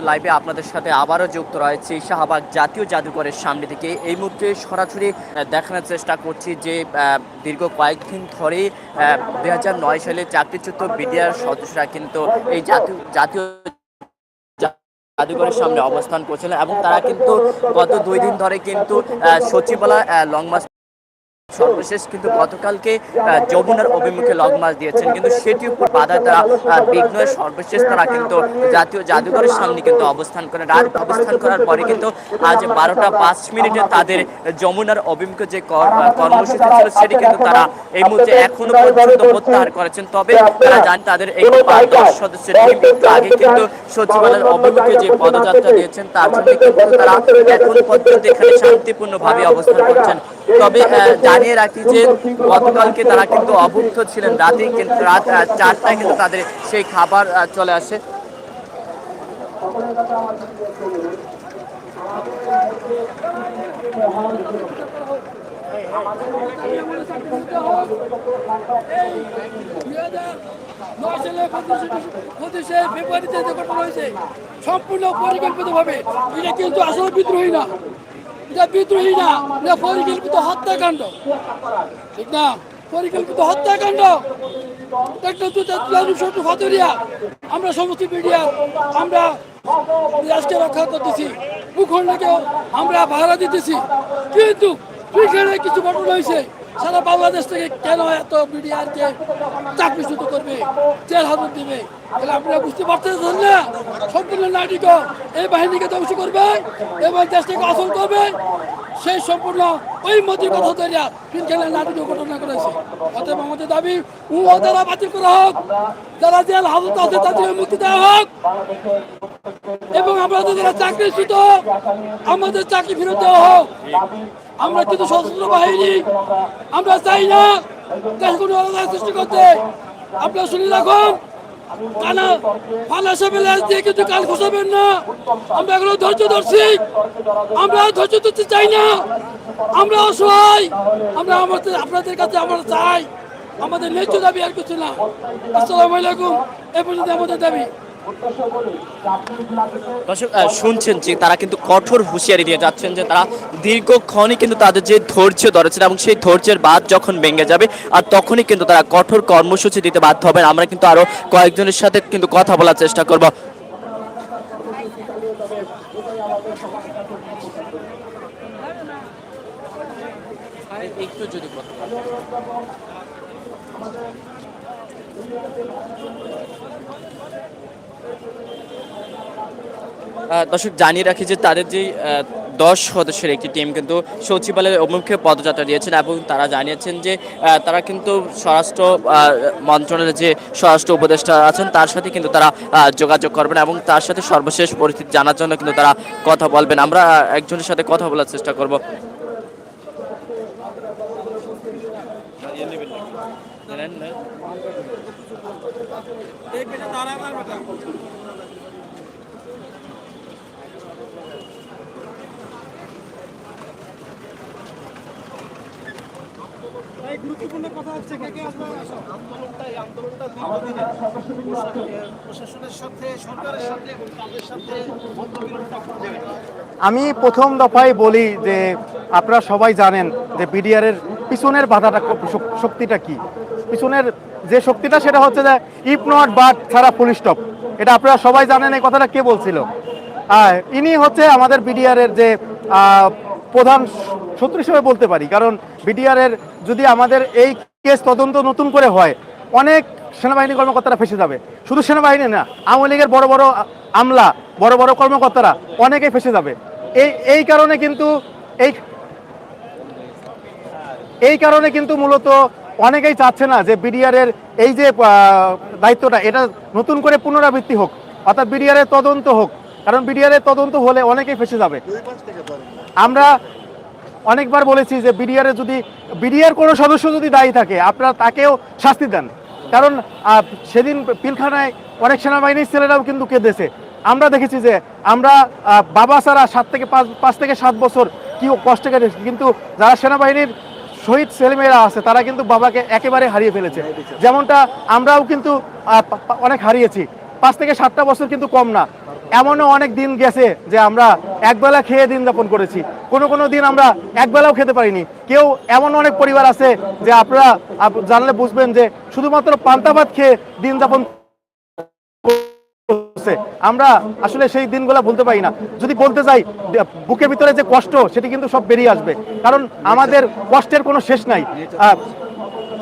লাইভে আপনাদের সাথে আবারও যুক্ত রয়েছে শাহবাগ জাতীয় জাদুঘরের সামনে থেকে এই মুহূর্তে সরাসরি দেখানোর চেষ্টা করছি যে দীর্ঘ কয়েকদিন ধরে দুই হাজার নয় সালে চাকরিচ্যুত বিডিআর সদস্যরা কিন্তু এই জাতীয় জাতীয় জাদুঘরের সামনে অবস্থান করছিলেন এবং তারা কিন্তু গত দুই দিন ধরে কিন্তু সচিবালয় লং মার্চ সর্বশেষ কিন্তু গতকালকে যমুনার অভিমুখে লং মার্চ দিয়েছেন। কিন্তু সেটি উপর বাধা তারা বিঘ্ন সর্বশেষ তারা কিন্তু জাতীয় জাদুঘরের সামনে কিন্তু অবস্থান করেন। রাত অবস্থান করার পরে কিন্তু আজ বারোটা পাঁচ মিনিটে তাদের যমুনার অভিমুখে যে কর্মসূচি ছিল, সেটি কিন্তু তারা এই মুহূর্তে এখনও পর্যন্ত প্রত্যাহার করেছেন। তবে তারা জানেন তাদের এই দশ সদস্যের আগে কিন্তু সচিবালয়ের অভিমুখে যে পদযাত্রা দিয়েছেন, তার জন্য কিন্তু তারা এখনও পর্যন্ত এখানে শান্তিপূর্ণভাবে অবস্থান করছেন। তবে জানিয়ে রাখি যে গতকালকে তারা কিন্তু অভুক্ত ছিলেন রাতে, কিন্তু রাত চারটায় কিন্তু তাদের সেই খাবার চলে আসে। সম্পূর্ণ পরিকল্পিত ভাবে এটা কিন্তু আসলে বিদ্রোহী না। এটা বিদ্রোহী না পরিকল্পিত হত্যাকাণ্ড। ঠিক না? পরিকল্পিত হত্যাকাণ্ড। আমরা সমস্ত মিডিয়া, আমরা রাষ্ট্রকে রক্ষা করতেছি। ভূখণ্ডকেও আমরা ভাড়া দিতেছি। কিন্তু কিছু ঘটনা হয়েছে। সারা বাংলাদেশ থেকে কেন এত মিডিয়াকে চাকরিচ্যুত করবে? জেল হাজত দিবে? তাহলে আপনারা বুঝতে পারতেছেন না সম্পূর্ণ নাটক এই বাহিনীকে ধ্বংস করবে এবং দেশটাকে আসল করবে? সেই সম্পূর্ণ ওই মোদির কথা ধরিয়া ফিনখানে নাটকীয় ঘটনা করেছে। অতএব আমাদের দাবি ও তারা বাতিল করা হোক, যারা জেল হাজত আছে তাদের মুক্তি দেওয়া হোক। এবং আমাদের যারা চাকরিচ্যুত, আমাদের চাকরি ফেরত দেওয়া হোক। আমরা কিন্তু সশস্ত্র বাহিনী, আমরা চাই না দেশ কোনো আলাদা সৃষ্টি করতে। আপনারা শুনে রাখুন না। আমরা এগুলো ধৈর্য আমরা ধৈর্য ধরতে চাই না। আমরা আমাদের, আপনাদের কাছে আমরা চাই, আমাদের দাবি আর কিছু না। আসসালামু এ পর্যন্ত আমাদের দাবি। দর্শক শুনছেন যে তারা কিন্তু কঠোর হুঁশিয়ারি দিয়ে যাচ্ছেন যে তারা দীর্ঘক্ষণই কিন্তু তাদের যে ধৈর্য ধরেছেন এবং সেই ধৈর্যের বাদ যখন ভেঙে যাবে আর তখনই কিন্তু তারা কঠোর কর্মসূচি দিতে বাধ্য হবেন। আমরা কিন্তু আরও কয়েকজনের সাথে কিন্তু কথা বলার চেষ্টা করব। একটু যদি দর্শক, জানিয়ে রাখি যে তাদের যে দশ সদস্যের একটি টিম কিন্তু সচিবালয়ের অভিমুখে পদযাত্রা দিয়েছেন এবং তারা জানিয়েছেন যে তারা কিন্তু স্বরাষ্ট্র মন্ত্রণালয়ের যে স্বরাষ্ট্র উপদেষ্টা আছেন, তার সাথে কিন্তু তারা যোগাযোগ করবেন এবং তার সাথে সর্বশেষ পরিস্থিতি জানার জন্য কিন্তু তারা কথা বলবেন। আমরা একজনের সাথে কথা বলার চেষ্টা করব। গুরুত্বপূর্ণ কথা হচ্ছে কে কে আন্দোলনটা এই আন্দোলনটা প্রশাসনের সাথে সরকারের সাথে এবং তাদের সাথে আমি প্রথম দফায় বলি যে আপনারা সবাই জানেন যে বিডিআরের পিছনের বাধাটা শক্তিটা কি? পিছনের যে শক্তিটা সেটা হচ্ছে যে ইফ নট বাট ছাড়া ফুল স্টপ এটা আপনারা সবাই জানেন এই কথাটা কে বলছিল? আর ইনি হচ্ছে আমাদের বিডিআরের যে প্রধান শত্রু হিসেবে বলতে পারি। কারণ বিডিআরের যদি আমাদের এই কেস তদন্ত নতুন করে হয়, অনেক সেনাবাহিনী কর্মকর্তারা ফেসে যাবে। শুধু সেনাবাহিনী না, আওয়ামী লীগের বড় বড় আমলা, বড় বড় কর্মকর্তারা অনেকেই ফেসে যাবে। এই এই কারণে কিন্তু এই এই কারণে কিন্তু মূলত অনেকেই চাচ্ছে না যে বিডিআরের এই যে দায়িত্বটা, এটা নতুন করে পুনরাবৃত্তি হোক, অর্থাৎ বিডিআরের তদন্ত হোক। কারণ বিডিআরের তদন্ত হলে অনেকেই ফেসে যাবে। আমরা অনেকবার বলেছি যে বিডিআরের যদি বিডিআর কোনো সদস্য যদি দায়ী থাকে, আপনারা তাকেও শাস্তি দেন। কারণ সেদিন পিলখানায় অনেক সেনাবাহিনীর ছেলেরাও কিন্তু কেঁদেছে। আমরা দেখেছি যে আমরা বাবা ছাড়া সাত থেকে পাঁচ পাঁচ থেকে সাত বছর কি কষ্ট কেটেছি। কিন্তু যারা সেনাবাহিনীর শহীদ ছেলেমেয়েরা আছে, তারা কিন্তু বাবাকে একেবারে হারিয়ে ফেলেছে। যেমনটা আমরাও কিন্তু অনেক হারিয়েছি। পাঁচ থেকে সাতটা বছর কিন্তু কম না। এমনও অনেক দিন গেছে যে আমরা একবেলা খেয়ে দিন যাপন করেছি। কোনো কোনো দিন আমরা একবেলাও খেতে পারিনি। কেউ এমন অনেক পরিবার আছে যে আপনারা জানলে বুঝবেন যে শুধুমাত্র পান্তা ভাত খেয়ে দিন যাপন আমরা আসলে সেই দিনগুলো বলতে পারি না। যদি বলতে যাই বুকের ভিতরে যে কষ্ট, সেটি কিন্তু সব বেরিয়ে আসবে। কারণ আমাদের কষ্টের কোনো শেষ নাই।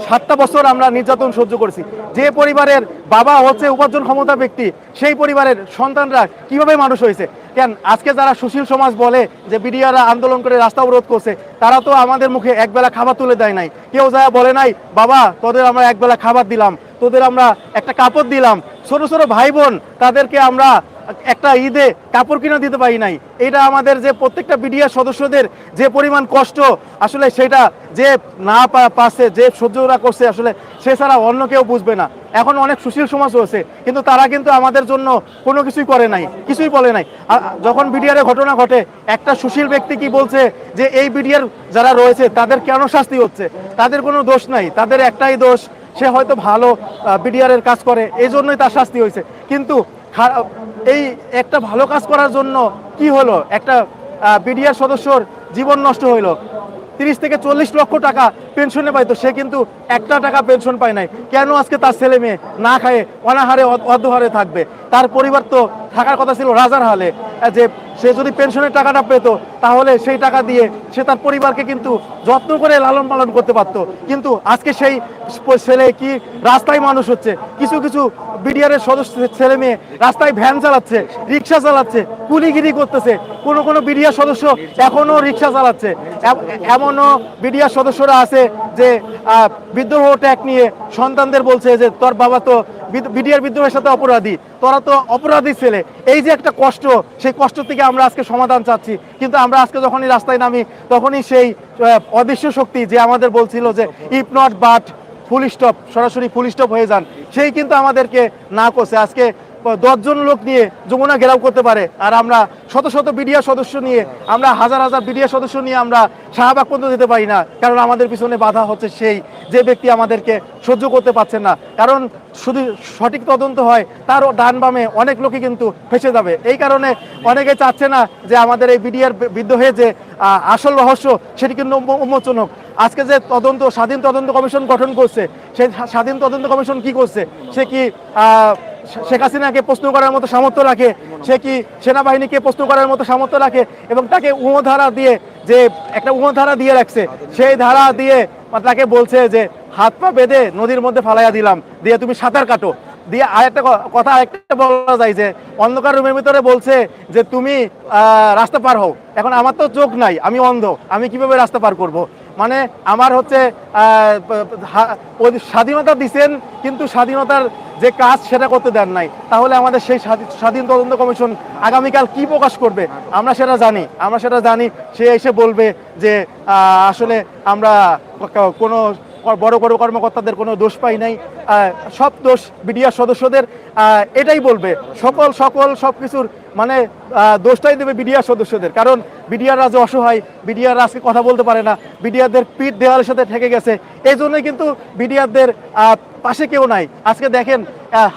সাতটা বছর আমরা নির্যাতন সহ্য করেছি। যে পরিবারের বাবা হচ্ছে উপার্জন ক্ষমতা ব্যক্তি, সেই পরিবারের সন্তানরা কীভাবে মানুষ হয়েছে? কেন আজকে যারা সুশীল সমাজ বলে যে বিডিআরা আন্দোলন করে রাস্তা অবরোধ করছে, তারা তো আমাদের মুখে একবেলা খাবার তুলে দেয় নাই। কেউ যা বলে নাই, বাবা, তোদের আমরা একবেলা খাবার দিলাম, তোদের আমরা একটা কাপড় দিলাম। ছোট ছোট ভাই বোন, তাদেরকে আমরা একটা ঈদে কাপড় কিনে দিতে পারি নাই। এটা আমাদের যে প্রত্যেকটা বিডিআর সদস্যদের যে পরিমাণ কষ্ট, আসলে সেটা যে না পাচ্ছে যে সহ্যরা করছে, আসলে সে ছাড়া অন্য কেউ বুঝবে না। এখন অনেক সুশীল সমাজ হয়েছে কিন্তু তারা কিন্তু আমাদের জন্য কোনো কিছুই করে নাই, কিছুই বলে নাই। যখন বিডিআর ঘটনা ঘটে, একটা সুশীল ব্যক্তি কি বলছে যে এই বিডিআর যারা রয়েছে, তাদের কেন শাস্তি হচ্ছে? তাদের কোনো দোষ নাই, তাদের একটাই দোষ, সে হয়তো ভালো বিডিআর এর কাজ করে এই জন্যই তার শাস্তি হয়েছে। কিন্তু এই একটা ভালো কাজ করার জন্য কি হলো? একটা বিডিআর সদস্যর জীবন নষ্ট হইল। তিরিশ থেকে চল্লিশ লক্ষ টাকা পেনশনে পাইতো, সে কিন্তু একটা টাকা পেনশন পায় নাই। কেন আজকে তার ছেলে মেয়ে না খায় অনাহারে অধ্যহারে থাকবে? তার পরিবার তো থাকার কথা ছিল রাজার হালে। যে সে যদি পেনশনের টাকাটা পেত, তাহলে সেই টাকা দিয়ে সে তার পরিবারকে কিন্তু যত্ন করে লালন পালন করতে পারত। কিন্তু আজকে সেই ছেলে কি রাস্তায় মানুষ হচ্ছে? কিছু কিছু বিডিআরের সদস্য ছেলে মেয়ে রাস্তায় ভ্যান চালাচ্ছে, রিক্সা চালাচ্ছে, কুলিগিরি করতেছে। কোনো কোনো বিডিআর সদস্য এখনও রিক্সা চালাচ্ছে। এমনও বিডিআর সদস্যরা আছে যে বিদ্রোহ ট্যাগ নিয়ে সন্তানদের বলছে যে, তোর বাবা তো বিডিআর বিদ্রোহের সাথে অপরাধী। তোরা তো অপরাধী ছেলে। এই যে একটা কষ্ট, সেই কষ্ট থেকে আমরা আজকে সমাধান চাচ্ছি। কিন্তু আমরা আজকে যখনই রাস্তায় নামি, তখনই সেই অদৃশ্য শক্তি যে আমাদের বলছিল যে if not but full stop সরাসরি ফুল স্টপ হয়ে যান। সেই কিন্তু আমাদেরকে না করছে আজকে দশজন লোক নিয়ে যমুনা ঘেরাও করতে পারে। আর আমরা শত শত বিডিআর সদস্য নিয়ে, আমরা হাজার হাজার বিডিআর সদস্য নিয়ে আমরা শাহবাগ পর্যন্ত যেতে পারি না। কারণ আমাদের পিছনে বাধা হচ্ছে সেই, যে ব্যক্তি আমাদেরকে সহ্য করতে পারছেন না। কারণ শুধু সঠিক তদন্ত হয়, তার ডান বামে অনেক লোকই কিন্তু ফেসে যাবে। এই কারণে অনেকে চাচ্ছে না যে আমাদের এই বিডিআর বিদ্রোহে যে আসল রহস্য সেটি কিন্তু উন্মোচন হোক আজকে যে তদন্ত, স্বাধীন তদন্ত কমিশন গঠন করছে, সেই স্বাধীন তদন্ত কমিশন কি করছে? সে কি শেখ হাসিনাকে প্রশ্ন করার মতো সামর্থ্য রাখে, সে কি সেনাবাহিনীকে প্রশ্ন করার মতো সামর্থ্য রাখে এবং তাকে উমধারা দিয়ে যে একটা উমধারা দিয়ে রাখছে, সেই ধারা দিয়ে তাকে বলছে যে, হাত পা বেঁধে নদীর মধ্যে ফালাইয়া দিলাম, দিয়ে তুমি সাঁতার কাটো। দিয়ে আরেকটা ক- কথা আরেকটা বলা যায় যে, অন্ধকার রুমের ভিতরে বলছে যে, তুমি রাস্তা পার হও। এখন আমার তো চোখ নাই, আমি অন্ধ, আমি কীভাবে রাস্তা পার করব? মানে আমার হচ্ছে স্বাধীনতা দিচ্ছেন কিন্তু স্বাধীনতার যে কাজ সেটা করতে দেন নাই। তাহলে আমাদের সেই স্বাধী- স্বাধীন তদন্ত কমিশন আগামীকাল কি প্রকাশ করবে, আমরা সেটা জানি। আমরা সেটা জানি, সে এসে বলবে যে আসলে আমরা কোনো বড় বড় কর্মকর্তাদের কোনো দোষ পাই নাই। সব দোষ বিডিআর সদস্যদের। এটাই বলবে। সকল সকল সব কিছুর মানে দোষটাই দেবে বিডিআর সদস্যদের। কারণ বিডিআর রাজে অসহায়। বিডিআর আজকে কথা বলতে পারে না। বিডিআরদের পিঠ দেওয়ালের সাথে ঠেকে গেছে। এই জন্যই কিন্তু বিডিআরদের পাশে কেউ নাই। আজকে দেখেন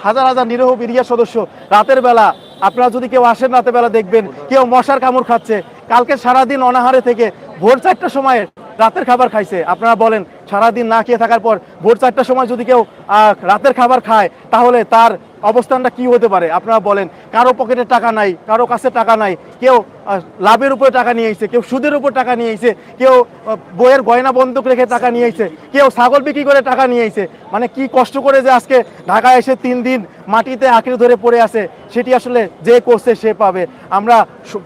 হাজার হাজার নিরহ বিডিআর সদস্য। রাতের বেলা, আপনারা যদি কেউ আসেন রাতের বেলা দেখবেন, কেউ মশার কামড় খাচ্ছে। কালকে সারাদিন অনাহারে থেকে ভোর চারটার সময় রাতের খাবার খাইছে। আপনারা বলেন, সারাদিন না খেয়ে থাকার পর ভোর চারটার সময় যদি কেউ রাতের খাবার খায়, তাহলে তার অবস্থানটা কি হতে পারে? আপনারা বলেন, কারও পকেটে টাকা নাই, কারও কাছে টাকা নাই, কেউ লাভের উপরে টাকা নিয়ে এসেছে কেউ সুদের উপর টাকা নিয়ে এসেছে কেউ বইয়ের গয়না বন্ধক রেখে টাকা নিয়ে এসেছে কেউ ছাগল বিক্রি করে টাকা নিয়ে এসেছে মানে কি কষ্ট করে যে আজকে ঢাকায় এসে তিন দিন মাটিতে আঁকড়ে ধরে পড়ে আছে, সেটি আসলে যে করছে সে পাবে। আমরা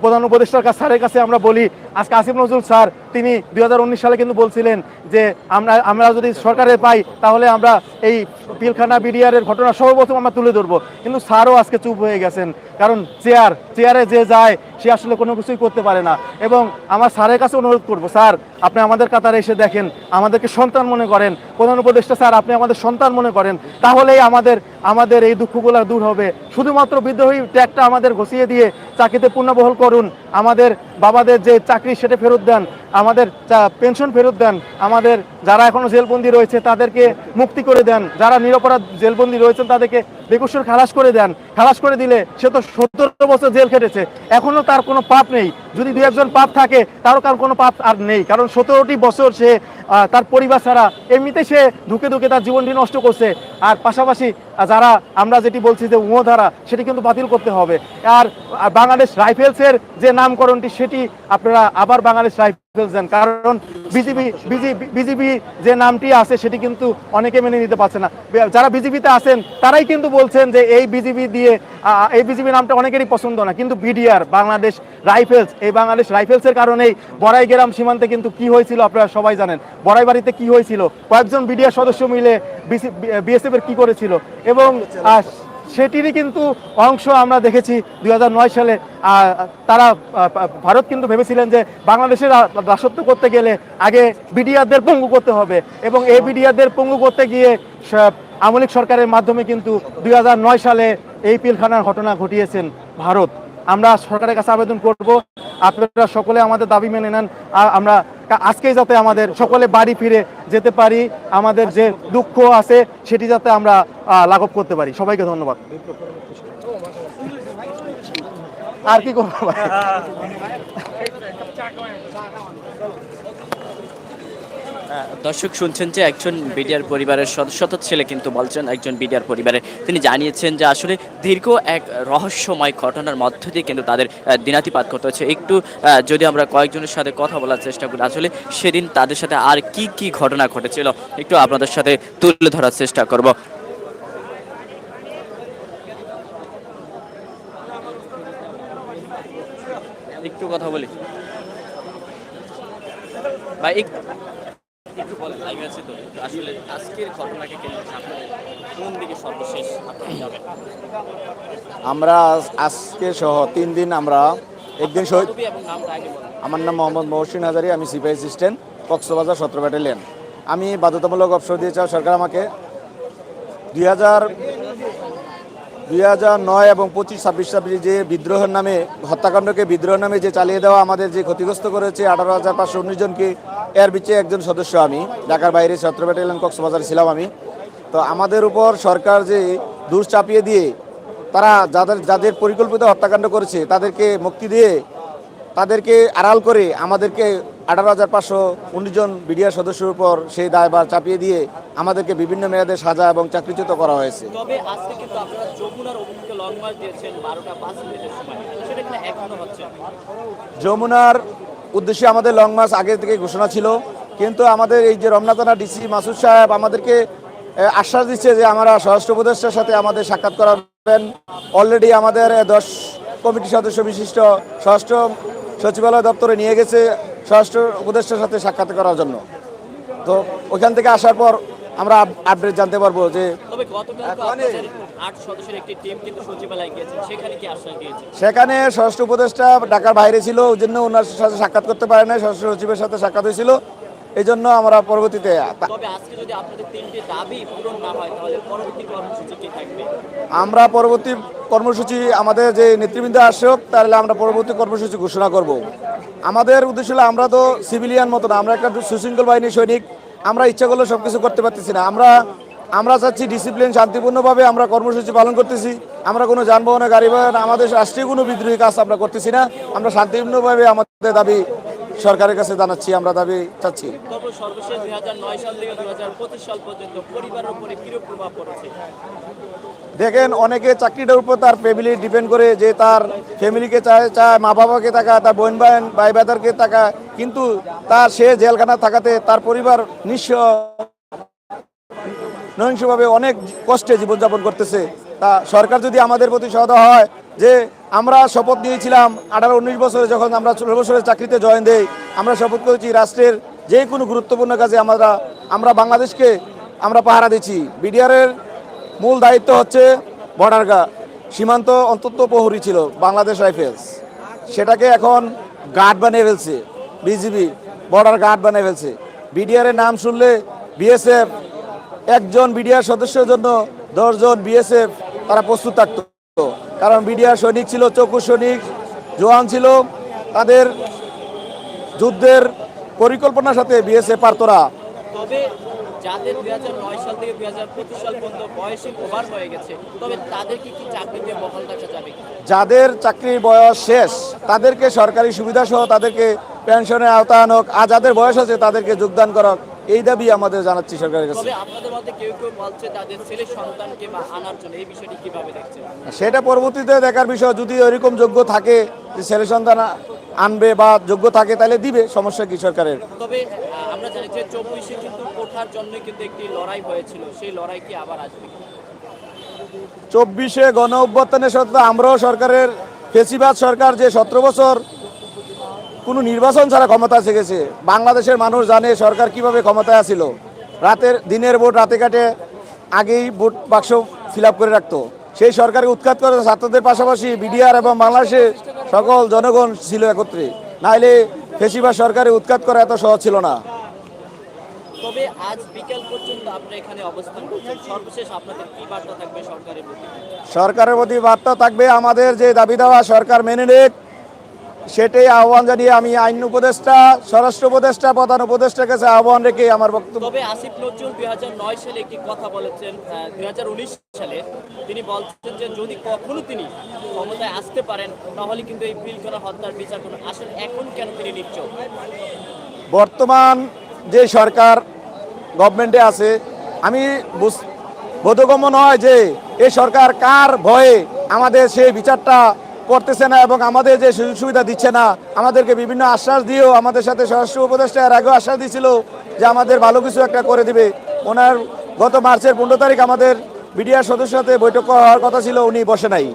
প্রধান উপদেষ্টার কাছে, স্যারের কাছে আমরা বলি, আজকে আসিফ নজরুল স্যার, তিনি দুই সালে কিন্তু বলছিলেন যে আমরা আমরা যদি সরকারে পাই, তাহলে আমরা এই পিলখানা বিডিআরের ঘটনা সর্বপ্রথম আমরা তুলে ধরবো। কিন্তু স্যারও আজকে চুপ হয়ে গেছেন। কারণ চেয়ার, চেয়ারে যে যায়, সে আসলে কোনো কিছুই করতে পারে না। এবং আমার স্যারের কাছে অনুরোধ করব, স্যার, আপনি আমাদের কাতারে এসে দেখেন, আমাদেরকে সন্তান মনে করেন। প্রধান উপদেষ্টা, স্যার, আপনি আমাদের সন্তান মনে করেন। তাহলেই আমাদের আমাদের এই দুঃখগুলো দূর হবে। শুধুমাত্র বিদ্রোহী ট্যাগটা আমাদের ঘষিয়ে দিয়ে চাকরিতে পূর্ণবহল করুন। আমাদের বাবাদের যে চাকরি সেটা ফেরত দেন, আমাদের পেনশন ফেরত দেন, আমাদের যারা এখনও জেলবন্দি রয়েছে তাদেরকে মুক্তি করে দেন। যারা নিরপরাধ জেলবন্দি রয়েছেন তাদেরকে বেকুসুর খালাস করে দেন। খালাস করে দিলে সে তো সত্তর বছর জেল খেটেছে। এখনও তার কোনো পাপ নেই। যদি দু একজন পাপ থাকে, তারও কার কোনো পাপ আর নেই। কারণ সতেরোটি বছর সে তার পরিবার ছাড়া এমনিতে সে ধুকে ধুকে তার জীবনটি নষ্ট করছে। আর পাশাপাশি যারা আমরা যেটি বলছি যে উমধারা, সেটি কিন্তু বাতিল করতে হবে। আর বাংলাদেশ রাইফেলসের যে নামকরণটি, সেটি আপনারা আবার বাংলাদেশ রাইফেলস দেন কারণ বিজিবি বিজিবি যে নামটি আছে, সেটি কিন্তু অনেকে মেনে নিতে পারছে না। যারা বিজিবিতে আছেন, তারাই কিন্তু বলছেন যে এই বিজিবি দিয়ে এই বিজিবি নামটা অনেকেরই পছন্দ না। কিন্তু বিডিআর, বাংলাদেশ রাইফেলস, এই বাংলাদেশ রাইফেলসের কারণেই বড়াই গ্রাম সীমান্তে কিন্তু কি হয়েছিল আপনারা সবাই জানেন। বড়াই বাড়িতে কি হয়েছিল? কয়েকজন বিডিআর সদস্য মিলে বিএসএফ এর কি করেছিল? এবং সেটিরই কিন্তু অংশ আমরা দেখেছি দুই নয় সালে। তারা ভারত কিন্তু ভেবেছিলেন যে বাংলাদেশের দাসত্ব করতে গেলে আগে বিডিআরদের পঙ্গু করতে হবে। এবং এই বিডিআরদের পঙ্গু করতে গিয়ে লীগ সরকারের মাধ্যমে কিন্তু দুই নয় সালে এই পিলখানার ঘটনা ঘটিয়েছেন ভারত। আমরা সরকারের কাছে আবেদন করব। আপনারা সকলে আমাদের দাবি মেনে নেন। আমরা আজকেই যাতে আমাদের সকলে বাড়ি ফিরে যেতে পারি, আমাদের যে দুঃখ আছে সেটি যাতে আমরা লাঘব করতে পারি সবাইকে ধন্যবাদ আর কি করব? দর্শক শুনছেন যে একজন বিডিআর পরিবারের সদস্যত ছেলে কিন্তু বলছেন একজন বিডিআর পরিবারে তিনি জানিয়েছেন যে আসলে দীর্ঘ এক রহস্যময় ঘটনার মধ্য দিয়ে কিন্তু তাদের দিনাতিপাত করতে হচ্ছে একটু যদি আমরা কয়েকজনের সাথে কথা বলার চেষ্টা করি, আসলে সেদিন তাদের সাথে আর কি কি ঘটনা ঘটেছিল, একটু আপনাদের সাথে তুলে ধরার চেষ্টা করব। একটু কথা বলি। ভাই একটু বলেন লাইভ আছে তো। আসলে আজকের ঘটনাকে কেন্দ্র আপনাদের কোন দিকে সর্বশেষ আপনারা যাবেন? আমরা আজ- আজকে সহ তিন দিন আমরা একদিন শহীদ আমার নাম মোহাম্মদ মহসিন হাজারি আমি সিপাহি অ্যাসিস্ট্যান্ট কক্সবাজার সত্র ব্যাটালিয়ান। আমি বাধ্যতামূলক অবসর দিয়েছিলাম সরকার আমাকে দুই হাজার দুই নয় এবং পঁচিশ ছাব্বিশ ছাব্বিশ যে বিদ্রোহের নামে, হত্যাকাণ্ডকে বিদ্রোহের নামে যে চালিয়ে দেওয়া আমাদের যে ক্ষতিগ্রস্ত করেছে আঠারো হাজার পাঁচশো উনিশ জনকে, এর বিচে একজন সদস্য আমি, ঢাকার বাইরে সত্র ব্যাটালিয়ন কক্সবাজার ছিলাম আমি। তো আমাদের উপর সরকার যে দূর চাপিয়ে দিয়ে, তারা যাদের যাদের পরিকল্পিত হত্যাকাণ্ড করেছে, তাদেরকে মুক্তি দিয়ে, তাদেরকে আড়াল করে আমাদেরকে আঠারো হাজার পাঁচশো উনিশ জন বিডিআর সদস্যের উপর সেই দায়ভার চাপিয়ে দিয়ে আমাদেরকে বিভিন্ন মেয়াদে সাজা এবং চাকরিচ্যুত করা হয়েছে। যমুনার উদ্দেশ্যে আমাদের লং মার্চ আগে থেকে ঘোষণা ছিল কিন্তু আমাদের এই যে রমনা থানা ডিসি মাসুদ সাহেব আমাদেরকে আশ্বাস দিচ্ছে যে আমরা স্বরাষ্ট্র উপদেষ্টার সাথে আমাদের সাক্ষাৎ করাবেন। অলরেডি আমাদের দশ কমিটি সদস্য বিশিষ্ট স্বরাষ্ট্র সচিবালয় দপ্তরে নিয়ে গেছে। স্বরাষ্ট্র উপদেষ্টার সাথে সাক্ষাৎ করার জন্য। তো ওখান থেকে আসার পর আমরা আপডেট জানতে পারব যে সেখানে স্বরাষ্ট্র উপদেষ্টা ঢাকার বাইরে ছিল ওই জন্য ওনার সাথে সাক্ষাৎ করতে পারে না স্বরাষ্ট্র সচিবের সাথে সাক্ষাৎ হয়েছিল। এই জন্য আমরা পরবর্তীতে আমরা পরবর্তী কর্মসূচি আমাদের যে নেতৃবৃন্দ আসুক তাহলে আমরা পরবর্তী কর্মসূচি ঘোষণা করব। আমাদের উদ্দেশ্য হলো আমরা তো সিভিলিয়ান মতো না আমরা একটা সুশৃঙ্খল বাহিনী সৈনিক আমরা ইচ্ছা করলে সব কিছু করতে পারতেছি না। আমরা আমরা চাচ্ছি ডিসিপ্লিন শান্তিপূর্ণভাবে আমরা কর্মসূচি পালন করতেছি। আমরা কোনো যানবাহনে গাড়ি বাহন আমাদের রাষ্ট্রীয় কোনো বিদ্রোহী কাজ আমরা করতেছি না। আমরা শান্তিপূর্ণভাবে আমাদের দাবি সরকারের কাছে জানাচ্ছি আমরা দাবি চাচ্ছি। দেখেন অনেকে চাকরিটার উপর তার ফ্যামিলি ডিপেন্ড করে যে তার ফ্যামিলিকে চায় চায় মা বাবাকে টাকা তার বোন ভাই ভাই বাদারকে টাকা কিন্তু তার সে জেলখানা থাকাতে তার পরিবার নিঃস্ব নহিংসভাবে অনেক কষ্টে জীবনযাপন করতেছে। তা সরকার যদি আমাদের প্রতি সদা হয় যে আমরা শপথ নিয়েছিলাম আঠারো উনিশ বছরে যখন আমরা ষোলো বছরের চাকরিতে জয়েন দেই, আমরা শপথ করেছি রাষ্ট্রের যে কোনো গুরুত্বপূর্ণ কাজে আমরা আমরা বাংলাদেশকে আমরা পাহারা দিচ্ছি। বিডিআরের মূল দায়িত্ব হচ্ছে বর্ডার গা, সীমান্ত অন্তত প্রহরী ছিল, বাংলাদেশ রাইফেলস। সেটাকে এখন গার্ড বানিয়ে ফেলছে, বিজিবি, বর্ডার গার্ড বানিয়ে ফেলছে। বিডিআর এর নাম শুনলে বিএসএফ, একজন বিডিআর সদস্যের জন্য দশজন বিএসএফ, তারা প্রস্তুত থাকতো। কারণ বিডিআর সৈনিক ছিল চক্ষু সৈনিক জোয়ান ছিল। তাদের যুদ্ধের পরিকল্পনার সাথে বিএসএফ পারতরা তবে যাদের দুই সাল থেকে দুই সাল পর্যন্ত বয়সী ওভার হয়ে গেছে তবে তাদেরকে কি চাকরি বহাল রাখা যাবে? যাদের চাকরির বয়স শেষ তাদেরকে সরকারি সুবিধা সহ তাদেরকে পেনশনের আওতা আনক আর যাদের বয়স আছে তাদেরকে যোগদান করক। এই দাবি আমাদের জানাচ্ছি সরকারের কাছে। সেটা পরবর্তীতে দেখার বিষয় যদি ওইরকম যোগ্য থাকে যে ছেলে সন্তান আনবে বা যোগ্য থাকে তাহলে দিবে সমস্যা কি সরকারের? তবে আমরা জানি যে চব্বিশে কিন্তু কোঠার জন্য কিন্তু একটি লড়াই হয়েছিল সেই লড়াই কি আবার আসবে? চব্বিশে গণ অভ্যর্থনের সত্ত্বে আমরাও সরকারের ফেসিবাদ সরকার যে সতেরো বছর কোনো নির্বাচন ছাড়া ক্ষমতা গেছে। বাংলাদেশের মানুষ জানে সরকার কীভাবে ক্ষমতায় আসিল। রাতের দিনের ভোট রাতে কাটে আগেই ভোট বাক্স ফিল করে রাখতো। সেই সরকারকে উৎখাত করে ছাত্রদের পাশাপাশি বিডিআর এবং বাংলাদেশের সকল জনগণ ছিল একত্রে। নাইলে ফেসিবাদ সরকারে উৎখাত করা এত সহজ ছিল না। তবে আজ বিকেল পর্যন্ত আপনারা এখানে অবস্থান করছেন। সর্বশেষ আপনাদের কি বার্তা থাকবে সরকারের প্রতি? সরকারের প্রতি বার্তা থাকবে আমাদের যে দাবি দেওয়া সরকার মেনে নেক সেটাই আহ্বান জানিয়ে আমি আইন উপদেষ্টা স্বরাষ্ট্র উপদেষ্টা প্রধান উপদেষ্টার কাছে আহ্বান রেখে আমার বক্তব্য তবে আসিফ নজরুল দুই সালে একটি কথা বলেছেন দুই সালে। তিনি বলছেন যে যদি কখনো তিনি ক্ষমতায় আসতে পারেন তাহলে কিন্তু এই পিলখানা হত্যার বিচার কোনো আসলে এখন কেন তিনি নিশ্চয় বর্তমান যে সরকার গভর্নমেন্টে আছে আমি বোধগম্য নয় যে এই সরকার কার ভয়ে আমাদের সেই বিচারটা করতেছে না এবং আমাদের যে সুযোগ সুবিধা দিচ্ছে না, আমাদেরকে বিভিন্ন আশ্বাস দিয়েও আমাদের সাথে স্বরাষ্ট্র উপদেষ্টা এর আগেও আশ্বাস দিয়েছিল যে আমাদের ভালো কিছু একটা করে দিবে। ওনার গত মার্চের পনেরো তারিখ আমাদের বিডিআর সদস্যের সাথে বৈঠক হওয়ার কথা ছিল, উনি বসে নাই।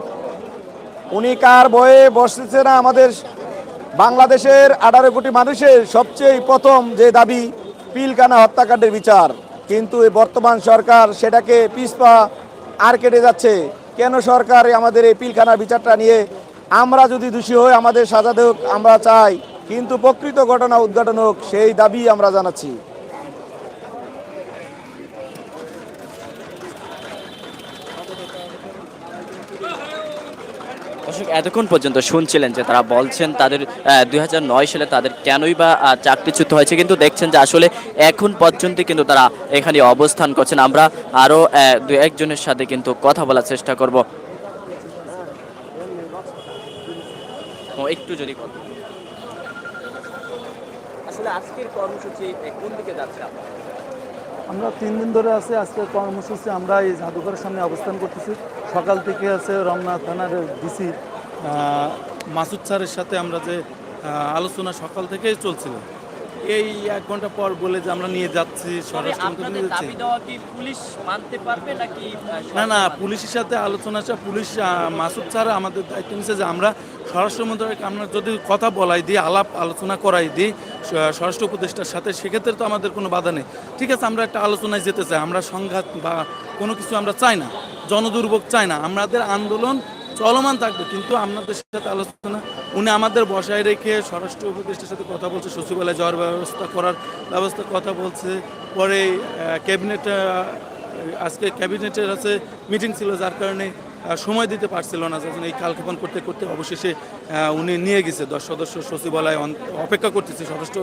উনি কার বয়ে বসতেছে না আমাদের বাংলাদেশের আঠারো কোটি মানুষের সবচেয়ে প্রথম যে দাবি, পিলকানা হত্যাকাণ্ডের বিচার। কিন্তু বর্তমান সরকার সেটাকে পিছপা আর কেটে যাচ্ছে। কেন সরকার আমাদের এই পিলখানার বিচারটা নিয়ে আমরা যদি দোষী হই, আমাদের সাজা দেওক আমরা চাই। কিন্তু প্রকৃত ঘটনা উদ্ঘাটন হোক, সেই দাবি আমরা জানাচ্ছি। দর্শক, এতক্ষণ পর্যন্ত শুনছিলেন যে তারা বলছেন তাদের দু হাজার নয় সালে তাদের কেনই বা চাকরিচ্যুত হয়েছে। কিন্তু দেখছেন যে আসলে এখন পর্যন্ত কিন্তু তারা এখানে অবস্থান করছেন। আমরা আরও দু একজনের সাথে কিন্তু কথা বলার চেষ্টা করব। একটু যদি আসলে আজকের কর্মসূচি কোন দিকে যাচ্ছে আপনার? আমরা তিন দিন ধরে আছি আজকে কর্মসূচি আমরা এই জাদুঘরের সামনে অবস্থান করতেছি। সকাল থেকে আছে রমনা থানার ডিসি মাসুদ স্যারের সাথে আমরা যে আলোচনা সকাল থেকেই চলছিল। এই এক ঘণ্টা পর বলে যে আমরা নিয়ে যাচ্ছি নাকি না না পুলিশের সাথে আলোচনা পুলিশ মাসুদ স্যার আমাদের দায়িত্ব নিচ্ছে যে আমরা স্বরাষ্ট্র মন্ত্রণালয়কে আমরা যদি কথা বলাই দিই, আলাপ আলোচনা করাই দিই স্বরাষ্ট্র উপদেষ্টার সাথে, সেক্ষেত্রে তো আমাদের কোনো বাধা নেই। ঠিক আছে, আমরা একটা আলোচনায় যেতে চাই, আমরা সংঘাত বা কোনো কিছু আমরা চাই না, জনদুর্ভোগ চাই না, আমাদের আন্দোলন চলমান থাকবে, কিন্তু আপনাদের সাথে আলোচনা, উনি আমাদের বসায় রেখে স্বরাষ্ট্র উপদেষ্টার সাথে কথা বলছে, সচিবালয়ে যাওয়ার ব্যবস্থা করার ব্যবস্থা কথা বলছে, পরে ক্যাবিনেট আজকে ক্যাবিনেটের আছে মিটিং ছিল, যার কারণে সময় দিতে পারছিল না জন্য এই কালক্ষেপণ করতে করতে অবশেষে উনি নিয়ে গেছে। দশ সদস্য সচিবালয় অপেক্ষা করতেছে। সদস্য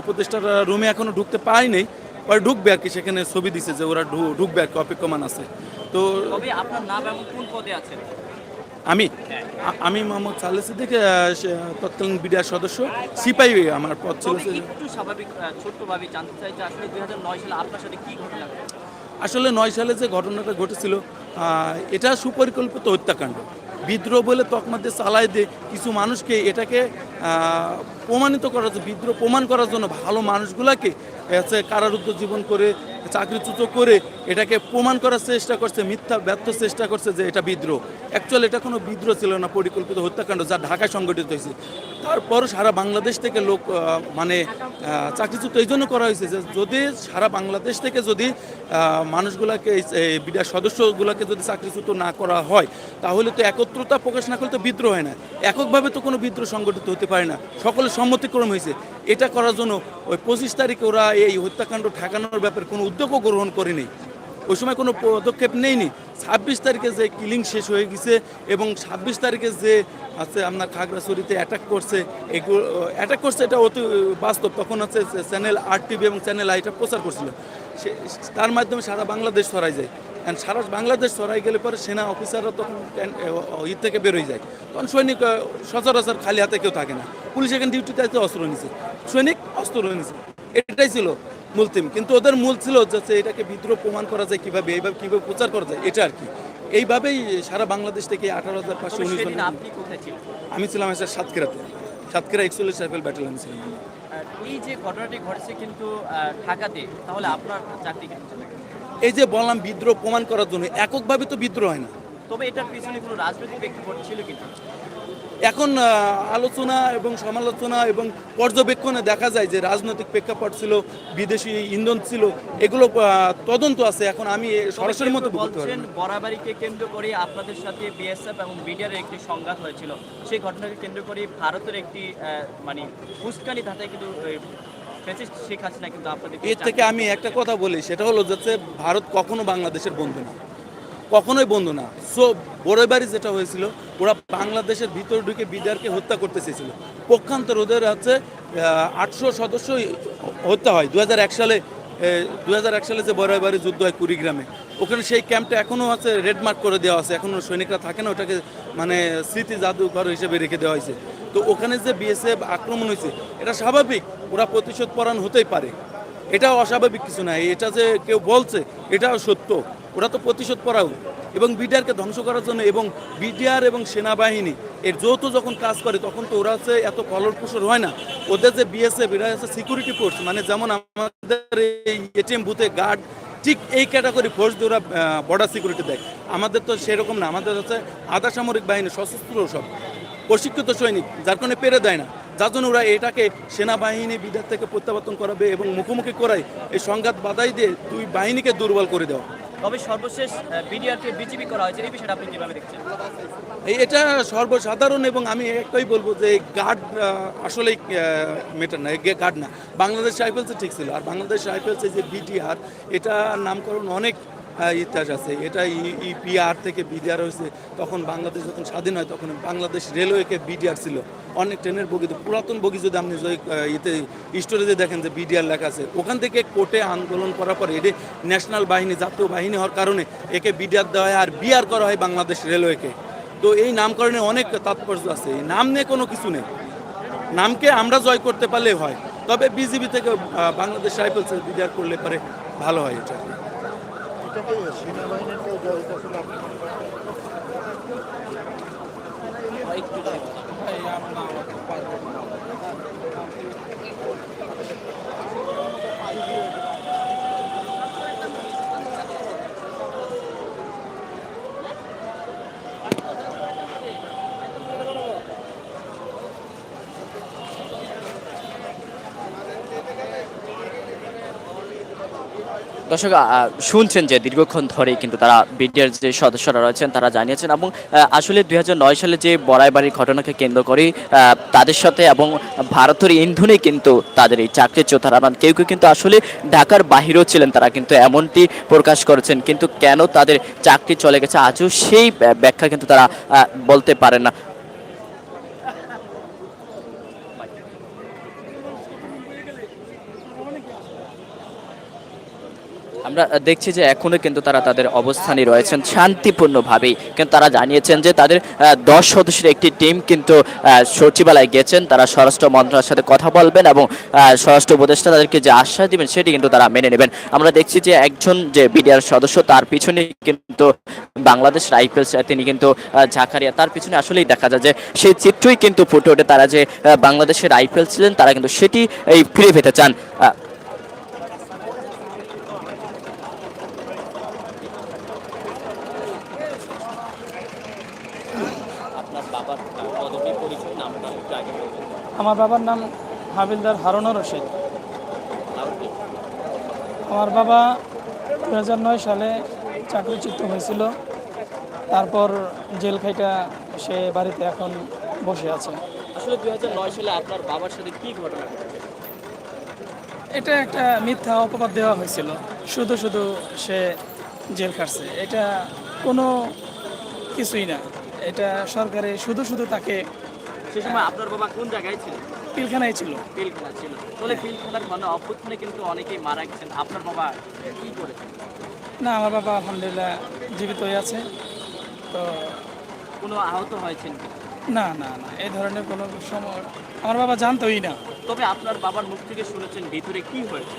উপদেষ্টার রুমে এখনও ঢুকতে পায়নি পরে ঢুকবে আর কি সেখানে ছবি দিছে যে ওরা ঢুকবে আর কি অপেক্ষমান আছে। তো তবে আপনার নাম এমন কোন পদে আছেন? আমি? আমি মোহাম্মদ সাল্লে সিদ্দিক তৎকালীন বিডিআর সদস্য। সিপাই আমার পদ ছিল একটু স্বাভাবিক ছোট্টভাবে জানতে চাই যে আসলে দুই সালে আপনার সাথে কি ঘটনা আসলে নয় সালে যে ঘটনাটা ঘটেছিল এটা সুপরিকল্পিত হত্যাকাণ্ড। বিদ্রোহ বলে তকমা দিয়ে চালায় দিয়ে কিছু মানুষকে এটাকে প্রমাণিত করার বিদ্রোহ প্রমাণ করার জন্য ভালো মানুষগুলাকে কারারুদ্ধ জীবন করে চাকরিচ্যুত করে এটাকে প্রমাণ করার চেষ্টা করছে, মিথ্যা ব্যর্থ চেষ্টা করছে যে এটা বিদ্রোহ। অ্যাকচুয়ালি এটা কোনো বিদ্রোহ ছিল না, পরিকল্পিত হত্যাকাণ্ড যা ঢাকায় সংগঠিত হয়েছে। তারপর সারা বাংলাদেশ থেকে লোক মানে চাকরিচ্যুত, এই জন্য করা হয়েছে যে যদি সারা বাংলাদেশ থেকে যদি মানুষগুলাকে বিডিআর সদস্যগুলোকে যদি চাকরিচ্যুত না করা হয়, তাহলে তো একত্রতা প্রকাশ না করলে তো বিদ্রোহ হয় না। এককভাবে তো কোনো বিদ্রোহ সংগঠিত হতে পারে না। সকলের সম্মতিক্রম হয়েছে। এটা করার জন্য ওই পঁচিশ তারিখে ওরা এই হত্যাকাণ্ড ঠেকানোর ব্যাপারে কোনো উদ্যোগও গ্রহণ করেনি। ওই সময় কোনো পদক্ষেপ নেয়নি। ছাব্বিশ তারিখে যে কিলিং শেষ হয়ে গেছে এবং ছাব্বিশ তারিখে যে আছে আপনার খাগড়াছড়িতে অ্যাটাক করছে এগুলো অ্যাটাক করছে এটা অতি বাস্তব। তখন হচ্ছে চ্যানেল আর টিভি এবং চ্যানেল আইটা প্রচার করছিল। সে, তার মাধ্যমে সারা বাংলাদেশ ছড়াই যায়। And সারা বাংলাদেশ ছড়াই গেলে পরে সেনা অফিসাররা তখন ই থেকে বেরোয় যায়। তখন সৈনিক সচরাচর খালি হাতে কেউ থাকে না। পুলিশ এখানে ডিউটিতে আছে, অস্ত্র নিছে। সৈনিক অস্ত্র নিছে। এটাই ছিল। মূল থিম কিন্তু ওদের মূল ছিল যাতে এটাকে বিদ্রোহ প্রমাণ করা যায় কীভাবে এইভাবে কীভাবে প্রচার করা যায় এটা আর কি। এইভাবেই সারা বাংলাদেশ থেকে আঠারো হাজার পাঁচশো উনিশ আমি ছিলাম এসে সাতক্ষীরাতে। সাতক্ষীরা একচল্লিশ রাইফেল ব্যাটালিয়ন ছিলাম এই যে ঘটনাটি ঘটেছে কিন্তু ঢাকাতে তাহলে আপনার চাকরি? এই যে বললাম বিদ্রোহ প্রমাণ করার জন্য এককভাবে তো বিদ্রোহ হয় না। তবে এটার পিছনে কোনো রাজনৈতিক প্রেক্ষাপট ছিল কিন্তু এখন আলোচনা এবং সমালোচনা এবং পর্যবেক্ষণে দেখা যায় যে রাজনৈতিক প্রেক্ষাপট ছিল বিদেশি ইন্ধন ছিল এগুলো তদন্ত আছে। এখন আমি সরাসরি মতো বলছেন না। বরাবাড়িকে কেন্দ্র করে আপনাদের সাথে বিএসএফ এবং বিডিআর একটি সংঘাত হয়েছিল। সেই ঘটনাকে কেন্দ্র করে ভারতের একটি আহ, মানে উস্কানি ধাতায় কিন্তু ফ্যাসিস্ট শেখ হাসিনা কিন্তু আপনাদের এর থেকে আমি একটা কথা বলি সেটা হলো যাচ্ছে ভারত কখনো বাংলাদেশের বন্ধু না। কখনোই বন্ধু না। সো বড়বাড়ি যেটা হয়েছিল, ওরা বাংলাদেশের ভিতর ঢুকে বিদারকে হত্যা করতে চেয়েছিল। পক্ষান্তর ওদের হচ্ছে আটশো সদস্য হত্যা হয়। দু হাজার এক সালে দু হাজার এক সালে যে বড়বাড়ি যুদ্ধ হয় কুড়িগ্রামে, ওখানে সেই ক্যাম্পটা এখনও আছে রেড মার্ক করে দেওয়া আছে। এখনও সৈনিকরা থাকে না, ওটাকে মানে স্মৃতি জাদুঘর হিসেবে রেখে দেওয়া হয়েছে। তো ওখানে যে বিএসএফ আক্রমণ হয়েছে, এটা স্বাভাবিক, ওরা প্রতিশোধ পরাণ হতেই পারে। এটা অস্বাভাবিক কিছু না। এটা যে কেউ বলছে, এটাও সত্য। ওরা তো প্রতিশোধ পরাও এবং বিডিআরকে ধ্বংস করার জন্য এবং বিডিআর এবং সেনাবাহিনী এর যৌথ যখন কাজ করে, তখন তো ওরা হচ্ছে এত কলরকুশর হয় না। ওদের যে বিএসএফ এরা হচ্ছে সিকিউরিটি ফোর্স মানে যেমন আমাদের এই এটিএম বুথে গার্ড ঠিক এই ক্যাটাগরি ফোর্স দিয়ে ওরা বর্ডার সিকিউরিটি দেয়। আমাদের তো সেরকম না, আমাদের হচ্ছে আধা সামরিক বাহিনী, সশস্ত্র সব। প্রশিক্ষিত সৈনিক, যার কারণে পেরে দেয় না। যার জন্য ওরা এটাকে সেনাবাহিনী বিদেশ থেকে প্রত্যাবর্তন করাবে এবং মুখোমুখি করায় এই সংঘাত বাধাই দিয়ে দুই বাহিনীকে দুর্বল করে দেওয়া। তবে সর্বশেষ বিডিআরকে বিজেপি করা হয়েছে, এই বিষয়টা আপনি কীভাবে দেখছেন? এটা সর্বসাধারণ এবং আমি একটাই বলব যে গার্ড আসলেই মেটার না গার্ড না। বাংলাদেশ রাইফেলসে ঠিক ছিল। আর বাংলাদেশ রাইফেলসে যে বিটিআর এটা নামকরণ অনেক ইতিহাস আছে। এটা ইপিআর থেকে বিডিআর হয়েছে। তখন বাংলাদেশ যখন স্বাধীন হয়, তখন বাংলাদেশ রেলওয়েকে বিডিআর ছিল। অনেক ট্রেনের বগি তো পুরাতন বগি যদি আপনি ইতে স্টোরেজে দেখেন যে বিডিআর লেখা আছে, ওখান থেকে কোর্টে আন্দোলন করার পরে এটি ন্যাশনাল বাহিনী, জাতীয় বাহিনী হওয়ার কারণে একে বিডিআর দেওয়া হয় আর বিআর করা হয় বাংলাদেশ রেলওয়েকে। তো এই নামকরণে অনেক তাৎপর্য আছে। এই নাম নিয়ে কোনো কিছু নেই। নামকে আমরা জয় করতে পারলে হয়। তবে বিজিবি থেকে বাংলাদেশ রাইফেলস বিদায় করলে পারে ভালো হয় এটা। থেকে সেনাবাহিনীতে জড়িত ছিল একটু দর্শক শুনছেন যে দীর্ঘক্ষণ ধরে কিন্তু তারা বিডিআর যে সদস্যরা রয়েছেন, তারা জানিয়েছেন এবং আসলে দু হাজার নয় সালে যে বড়াইবাড়ির ঘটনাকে কেন্দ্র করে তাদের সাথে এবং ভারতের ইন্ধনে কিন্তু তাদের এই চাকরির রানান কেউ কেউ কিন্তু আসলে ঢাকার বাহিরেও ছিলেন, তারা কিন্তু এমনটি প্রকাশ করেছেন। কিন্তু কেন তাদের চাকরি চলে গেছে? আজও সেই ব্যাখ্যা কিন্তু তারা বলতে পারেন না। আমরা দেখছি যে এখনও কিন্তু তারা তাদের অবস্থানে রয়েছেন শান্তিপূর্ণভাবেই। কিন্তু তারা জানিয়েছেন যে তাদের দশ সদস্যের একটি টিম কিন্তু সচিবালয়ে গেছেন। তারা স্বরাষ্ট্র মন্ত্রণালয়ের সাথে কথা বলবেন এবং স্বরাষ্ট্র উপদেষ্টা তাদেরকে যে আশ্বাস দিবেন সেটি কিন্তু তারা মেনে নেবেন। আমরা দেখছি যে একজন যে বিডিআর সদস্য, তার পিছনে কিন্তু বাংলাদেশ রাইফেলস তিনি কিন্তু ঝাঁকারিয়া, তার পিছনে আসলেই দেখা যায় যে সেই চিত্রই কিন্তু ফুটে ওঠে। তারা যে বাংলাদেশের রাইফেল ছিলেন, তারা কিন্তু সেটি, এই ফিরে পেতে চান আহ, আপনার বাবার পদবী পরিচয় নামটা একটু আগে বলবেন আমার বাবার নাম হাবিলদার হারুনা রশিদ। আমার বাবা দু হাজার নয় সালে চাকরিচ্যুত হয়েছিল। তারপর জেল খাইটা সে বাড়িতে এখন বসে আছে। আসলে দুই হাজার নয় সালে আপনার বাবার সাথে কি ঘটনা এটা একটা মিথ্যা অপবাদ দেওয়া হয়েছিল। শুধু শুধু সে জেল খাটছে। এটা কোনো কিছুই না। এটা সরকারে শুধু শুধু তাকে সে সময় আপনার বাবা কোন জায়গায় ছিল? পিলখানায় ছিল। পিলখানা ছিল। তাহলে পিলখানার মানে অভ্যুত্থানে কিন্তু অনেকেই মারা গেছেন। আপনার বাবা কি করেছেন? না আমার বাবা আলহামদুলিল্লাহ জীবিত হয়ে আছে। তো কোনো আহত হয়েছেন না না না এই ধরনের কোনো সময় আমার বাবা জানতোই না। তবে আপনার বাবার মুখ থেকে শুনেছেন ভিতরে কি হয়েছে?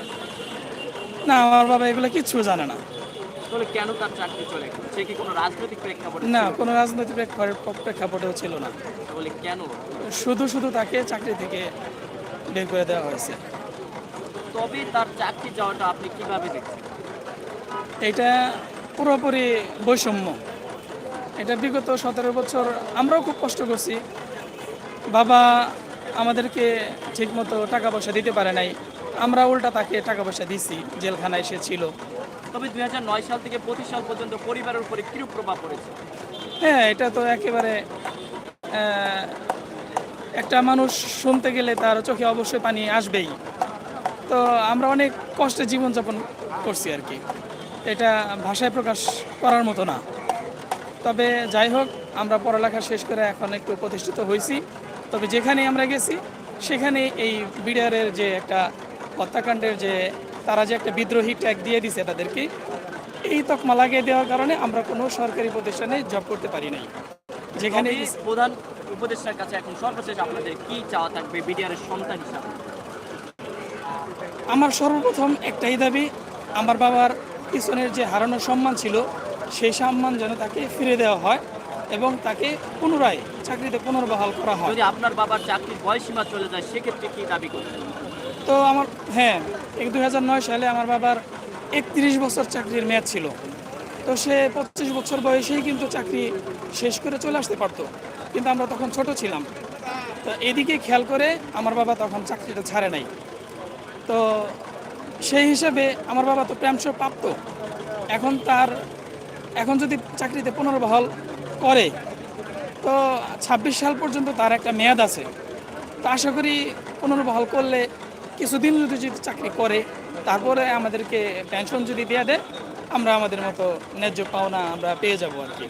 না আমার বাবা এগুলো কিচ্ছু জানে না। তাহলে কেন তার চাকরি চলে? গেল সে কি কোনো রাজনৈতিক প্রেক্ষাপটে না কোনো রাজনৈতিক প্রেক্ষা- প্রেক্ষাপটেও ছিল না। তাহলে কেন? শুধু শুধু তাকে চাকরি থেকে বের করে দেওয়া হয়েছে। তবে তার চাকরি যাওয়াটা আপনি কীভাবে দেখছেন? এটা পুরোপুরি বৈষম্য। এটা বিগত সতেরো বছর আমরাও খুব কষ্ট করছি। বাবা আমাদেরকে ঠিকমতো টাকা পয়সা দিতে পারে নাই। আমরা উল্টা তাকে টাকা পয়সা দিছি জেলখানায় সে ছিল। তবে দু হাজার নয় সাল থেকে পঁচিশ সাল পর্যন্ত পরিবারের উপরে কিরূপ প্রভাব পড়েছে? হ্যাঁ এটা তো একেবারে একটা মানুষ শুনতে গেলে তার চোখে অবশ্যই পানি আসবেই। তো আমরা অনেক কষ্টে জীবনযাপন করছি আর কি। এটা ভাষায় প্রকাশ করার মতো না। তবে যাই হোক, আমরা পড়ালেখা শেষ করে এখন একটু প্রতিষ্ঠিত হয়েছি। তবে যেখানে আমরা গেছি সেখানে এই বিডিআরের যে একটা হত্যাকাণ্ডের যে তারা যে একটা বিদ্রোহী ট্যাগ দিয়ে দিছে তাদেরকে এই তকমা লাগিয়ে দেওয়ার কারণে আমরা কোনো সরকারি প্রতিষ্ঠানে জব করতে পারি নাই। যেখানে প্রধান উপদেষ্টার কাছে এখন সর্বশেষ আপনাদের কি চাওয়া থাকবে বিডিআরের সন্তান হিসাবে? আমার সর্বপ্রথম একটাই দাবি আমার বাবার পিছনের যে হারানো সম্মান ছিল সেই সম্মান যেন তাকে ফিরে দেওয়া হয় এবং তাকে পুনরায় চাকরিতে পুনর্বহাল করা হয়। যদি আপনার বাবার চাকরির বয়সীমা চলে যায় সেক্ষেত্রে কি দাবি করবেন? তো আমার হ্যাঁ এক দুই সালে আমার বাবার একত্রিশ বছর চাকরির মেয়াদ ছিল। তো সে পঁচিশ বছর বয়সেই কিন্তু চাকরি শেষ করে চলে আসতে পারতো। কিন্তু আমরা তখন ছোট ছিলাম। তো এদিকে খেয়াল করে আমার বাবা তখন চাকরিটা ছাড়ে নাই। তো সেই হিসাবে আমার বাবা তো প্রেমশো প্রাপ্ত। এখন তার, এখন যদি চাকরিতে পুনর্বহাল করে, তো ছাব্বিশ সাল পর্যন্ত তার একটা মেয়াদ আছে। তো আশা করি পুনর্বহাল করলে কিছুদিন যদি যদি চাকরি করে, তারপরে আমাদেরকে পেনশন যদি দেওয়া দেয়, আমরা আমাদের মতো ন্যায্য পাওনা আমরা পেয়ে যাব আর কি।